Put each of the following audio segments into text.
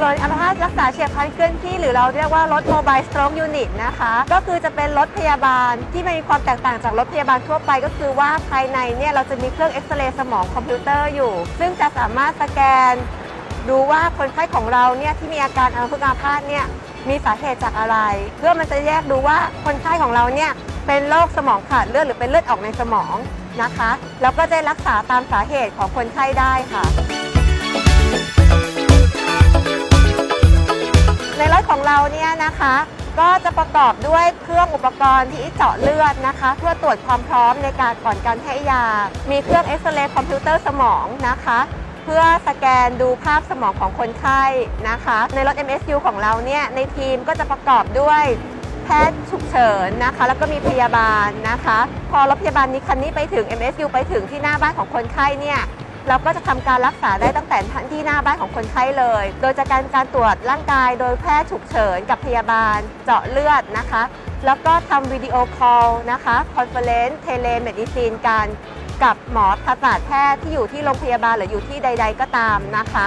เฉียบพลันเคลื่อนที่หรือเราเรียกว่ารถโมบายสโตรกยูนิตนะคะ ก็คือจะเป็นรถพยาบาลที่มีความแตกต่างจากรถพยาบาลทั่วไปก็คือว่าภายในเนี่ยเราจะมีเครื่องเอ็กซเรย์สมองคอมพิวเตอร์อยู่ ซึ่งจะสามารถสแกน ดูว่าคนไข้ของเราเนี่ยที่มีอาการอัมพาพาตเนี่ยมีสาเหตุจากอะไร เพื่อมันจะแยกดูว่าคนไข้ของเราเนี่ยเป็นโรคสมองขาดเลือดหรือเป็นเลือดออกในสมองนะคะ แล้วก็จะรักษาตามสาเหตุของคนไข้ได้ค่ะ ในรถของเราเนี่ยนะคะ ก็จะประกอบด้วยเครื่องอุปกรณ์ที่เจาะเลือดนะคะ เพื่อตรวจความพร้อมในการก่อนการให้ยา มีเครื่องเอ็กซเรย์คอมพิวเตอร์สมองนะคะ เพื่อสแกนดูภาพสมองของคนไข้นะคะ ในรถ MSU ของเราเนี่ยในทีมก็จะประกอบด้วยแพทย์ฉุกเฉินนะคะ แล้วก็มีพยาบาลนะคะ พอรถพยาบาลนี้คันนี้ไปถึง MSU ไปถึงที่หน้าบ้านของคนไข้เนี่ย เราก็จะทำการรักษาได้ตั้งแต่ที่หน้าบ้านของคนไข้เลย โดยจากการการตรวจร่างกาย โดยแพทย์ฉุกเฉินกับพยาบาล เจาะเลือดนะคะ แล้วก็ทำวิดีโอคอลนะคะคอนเฟอเรนซ์เทเลเมดิซีนกันกับหมอทัศแพทย์ที่อยู่ที่โรงพยาบาลหรืออยู่ที่ใด ๆ ก็ตามนะคะ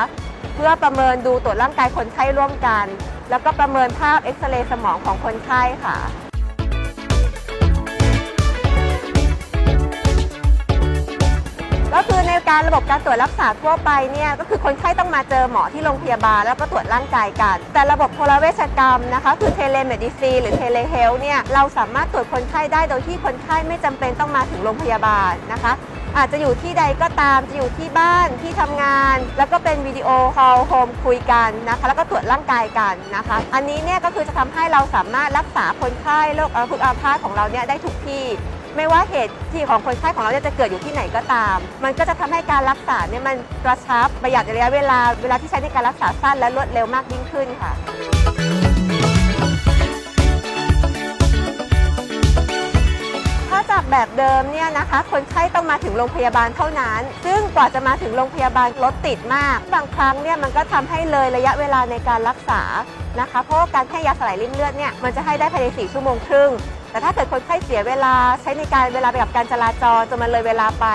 เพื่อประเมินดูตรวจร่างกายคนไข้ร่วมกัน แล้วก็ประเมินภาพเอ็กซเรย์สมองของคนไข้ค่ะ ก็คือในการระบบการตรวจรักษาทั่วไปเนี่ยก็คือคนไข้ต้องมาเจอหมอที่โรงพยาบาล แล้วก็ตรวจร่างกายกัน แต่ระบบโทรเวชกรรมนะคะคือเทเลเมดิซีหรือเทเลเฮลเนี่ยเราสามารถตรวจคนไข้ได้โดยที่คนไข้ไม่จำเป็นต้องมาถึงโรงพยาบาลนะคะ อาจจะอยู่ที่ใดก็ตามจะอยู่ที่บ้านที่ทำงาน แล้วก็เป็นวิดีโอคอลโฮมคุยกันนะคะแล้วก็ตรวจร่างกายกันนะคะ อันนี้เนี่ยก็คือจะทำให้เราสามารถรักษาคนไข้โรคอัมพฤกษ์อาพาตของเราเนี่ยได้ทุกที่ ไม่ว่าเหตุที่ของคนไข้ของเราจะเกิดอยู่ที่ไหนก็ตาม มันก็จะทำให้การรักษาเนี่ยมันกระชับประหยัดระยะเวลาเวลาที่ใช้ในการรักษาสั้นและรวดเร็วมากยิ่งขึ้นค่ะถ้าจากแบบเดิมเนี่ยนะคะคนไข้ต้องมาถึงโรงพยาบาลเท่านั้น ซึ่งกว่าจะมาถึงโรงพยาบาลรถติดมาก บางครั้งเนี่ยมันก็ทำให้เลยระยะเวลาในการรักษานะคะ เพราะาการให้ยาสลายริ่มเลือดเนี่ยมันจะให้ได้ภายใน4ชั่วโมงครึ่ง แต่ถ้าเกิดคนไข้เสียเวลาใช้ในการเวลาไปกับการจราจรจนมันเลยเวลาไป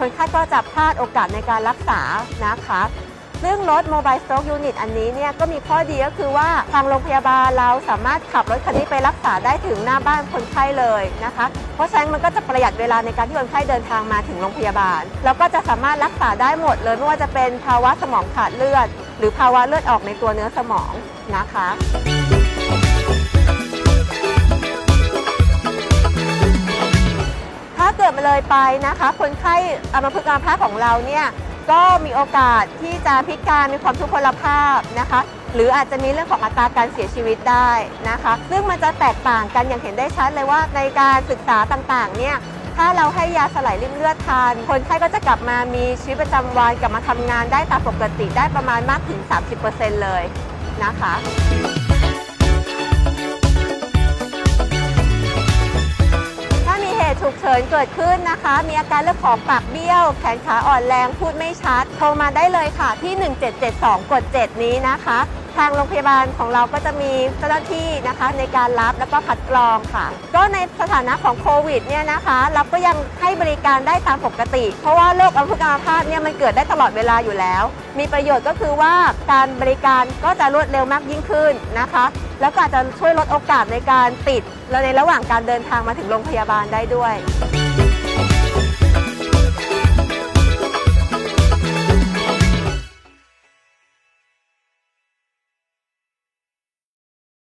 คนไข้ก็จะพลาดโอกาสในการรักษานะคะซึ่งรถ Mobile Stroke Unit อันนี้เนี่ยก็มีข้อดีก็คือว่าทางโรงพยาบาลเราสามารถขับรถคันนี้ไปรักษาได้ถึงหน้าบ้านคนไข้เลยนะคะ เพราะฉะนั้นมันก็จะประหยัดเวลาในการที่คนไข้เดินทางมาถึงโรงพยาบาล แล้วก็จะสามารถรักษาได้หมดเลย ไม่ว่าจะเป็นภาวะสมองขาดเลือด หรือภาวะเลือดออกในตัวเนื้อสมองนะคะ เกิดมาเลยไปนะคะ คนไข้อัมพฤกษ์อัมพาตของเราเนี่ยก็มีโอกาสที่จะพิการมีความทุพพลภาพนะคะ หรืออาจจะมีเรื่องของอัตราการเสียชีวิตได้นะคะ ซึ่งมันจะแตกต่างกันอย่างเห็นได้ชัดเลยว่าในการศึกษาต่างๆเนี่ยถ้าเราให้ยาสลายริ่มเลือดทาน คนไข้ก็จะกลับมามีชีวิตประจำวันกลับมาทำงานได้ตามปกติได้ประมาณมากถึง 30%เลยนะคะ นเกิดขึ้นนะคะ มีอาการเรื่องของปากเบี้ยว แขนขาอ่อนแรงพูดไม่ชัด โทรมาได้เลยค่ะที่ 1772 กด 7 นี้นะคะ ทางโรงพยาบาลของเราก็จะมีเจ้าหน้าที่นะคะ ในการรับแล้วก็คัดกรองค่ะ ก็ในสถานะของโควิดเนี่ยนะคะ เราก็ยังให้บริการได้ตามปกติ เพราะว่าโรคอัมพฤกษ์อัมพาเนี่ยมันเกิดได้ตลอดเวลาอยู่แล้ว มีประโยชน์ก็คือว่าการบริการก็จะรวดเร็วมากยิ่งขึ้นนะคะ แล้วก็อาจจะช่วยลดโอกาสในการติดและในระหว่างการเดินทางมาถึงโรงพยาบาลได้ด้วย